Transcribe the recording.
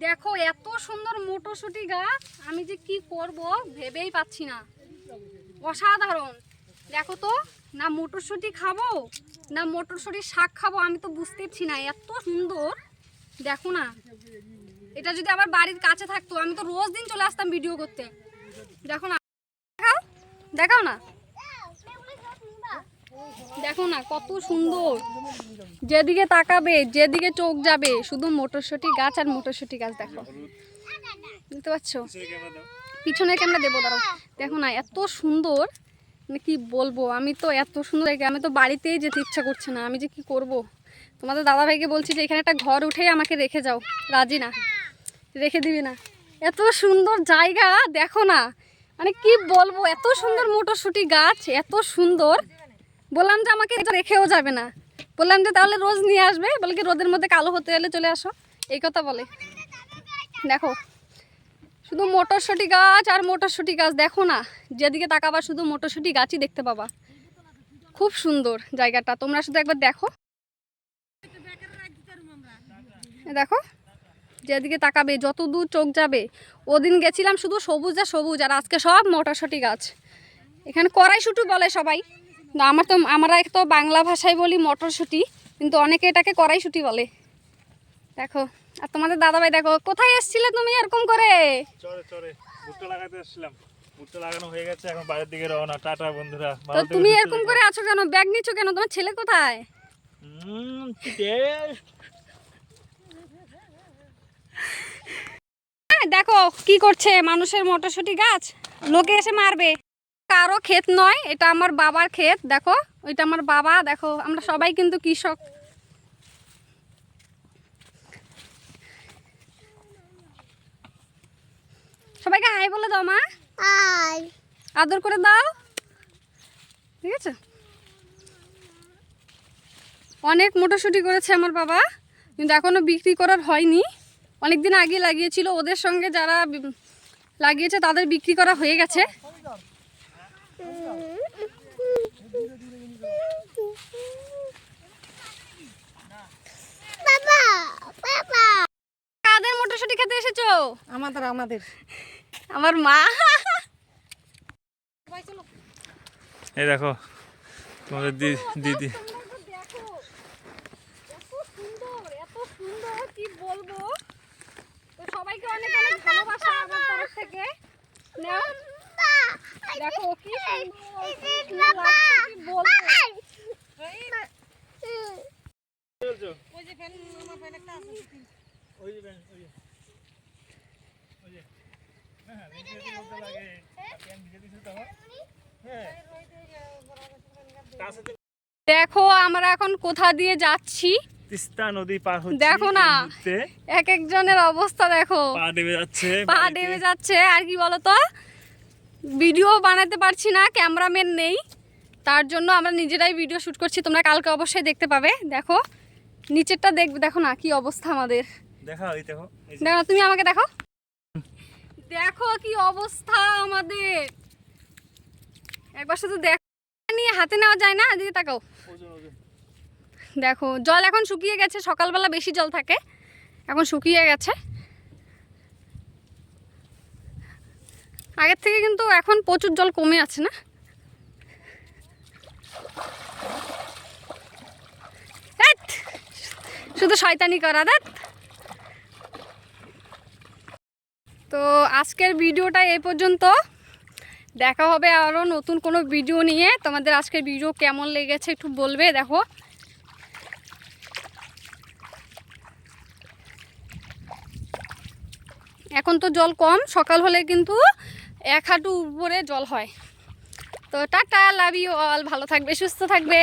দেখো এত সুন্দর মোটরশুটি গাছ আমি যে কি করব ভেবেই পাচ্ছি না। অসাধারণ। দেখো তো, না মটরশুঁটি খাব, না মটরশুঁটির শাক খাব, আমি তো বুঝতে পারছি না, এত সুন্দর। দেখো না, এটা যদি আমার বাড়ির কাছে থাকতো, আমি তো রোজ দিন চলে আসতাম ভিডিও করতে। দেখো না, দেখাও দেখাও না। দেখো না, কত সুন্দর। যেদিকে তাকাবে, যেদিকে চোখ যাবে, শুধু মোটরশুটি গাছ আর মোটরশুটি গাছ দেখো। বুঝতে পারছ? পিছনে ক্যামেরা দেবো, দাঁড়াও। দেখো না, এত সুন্দর। মানে কি বলব? আমি তো এত সুন্দর জায়গা আমি তো বাড়িতেই যেতে ইচ্ছা করছে না। আমি যে কি করব? তোমাদের দাদাভাইকে বলছি যে, এখানে একটা ঘর উঠেই আমাকে রেখে যাও। রাজি না? রেখে দিবি না? এত সুন্দর জায়গা, দেখো না। মানে কি বলব, এত সুন্দর মোটরশুটি গাছ, এত সুন্দর। বললাম যে, আমাকে রেখেও যাবে না। বললাম যে, তাহলে রোজ নিয়ে আসবে। বলে কি, রোদের মধ্যে কালো হতে গেলে চলে আসো। এই কথা বলে। দেখো শুধু মোটরশুটি গাছ আর মোটরশুটি গাছ দেখো না। যেদিকে তাকাবা শুধু মোটরশুটি গাছই দেখতে পাবা। খুব সুন্দর জায়গাটা। তোমরা শুধু একবার দেখো। দেখো, যেদিকে তাকাবে, যত দূর চোখ যাবে, ওদিন গেছিলাম শুধু সবুজ আর সবুজ, আর আজকে সব মোটরশুটি গাছ। এখানে কড়াইশুটি বলে সবাই। আমার তো, আমরা তো বাংলা ভাষায় বলি মটরশুঁটি, কিন্তু অনেকে এটাকে কড়াইশুঁটি বলে। দেখো। আর তোমাদের দাদাভাই দেখো কোথায় এসছিলে তুমি এরকম করে? চরে চরে ভুট্টা লাগাতে আসছিলাম ভুট্টা লাগানো হয়ে গেছে এখন বাইরের দিকে রওনা। টাটা বন্ধুরা। তো তুমি এরকম করে আছো কেন? ব্যাগ নিছো কেন? তোমার ছেলে কোথায়? কি হ্যাঁ, দেখো কি করছে মানুষের মটরশুঁটি গাছ। লোকে এসে মারবে। কারও ক্ষেত নয় এটা আমার বাবার ক্ষেত দেখো। ওইটা আমার বাবা দেখো আমরা সবাই কিন্তু কৃষক। সবাইকে হাই বলে দাও মা। হাই আদর করে দাও। ঠিক আছে? অনেক মোটরশুটি করেছে আমার বাবা কিন্তু এখনও বিক্রি করার হয়নি। অনেক দিন আগে লাগিয়েছিল ওদের সঙ্গে যারা লাগিয়েছে তাদের বিক্রি করা হয়ে গেছে। মোটরশুটি খেতে এসেছ? আমাদের আমাদের। আমার মা। এই দেখো তোমাদের দি- দিদি। দেখো। সুন্দর এত সুন্দর কি বলব? সবাইকে অনেক অনেক ভালোবাসা আমার তরফ থেকে। নাও দেখো কি ওই যে ফ্যান আমার ফ্যান একটা আছে ওই যে ওই যে ওই দেখো আমরা এখন কোথা দিয়ে যাচ্ছি? তিস্তা নদী পার হচ্ছে দেখো না। এক একজনের অবস্থা দেখো। পা ডেবে যাচ্ছে পা ডেবে যাচ্ছে। আর কি বলতো? ভিডিও বানাতে পারছি না ক্যামেরাম্যান নেই। তার জন্য আমরা নিজেরাই ভিডিও শ্যুট করছি। তোমরা কালকে অবশ্যই দেখতে পাবে। দেখো নিচেরটা দেখবে। দেখো না কি অবস্থা আমাদের। দেখা দেখো। তুমি আমাকে দেখো। দেখো কি অবস্থা আমাদের। একবার শুধু দেখ নিয়ে হাতে নেওয়া যায় না এদিকে তাকাও। দেখো জল এখন শুকিয়ে গেছে সকালবেলা বেশি জল থাকে এখন শুকিয়ে গেছে। আগের থেকে কিন্তু এখন প্রচুর জল কমে আছে না? শুধু শয়তানি করা দেখ। তো আজকের ভিডিওটা এই পর্যন্ত। দেখা হবে আরও নতুন কোনো ভিডিও নিয়ে। তোমাদের আজকের ভিডিও কেমন লেগেছে একটু বলবে, দেখো। এখন তো জল কম, সকাল হলে কিন্তু এক হাঁটু উপরে জল হয়। তো টাটা লাভ ইউ অল ভালো থাকবে, সুস্থ থাকবে।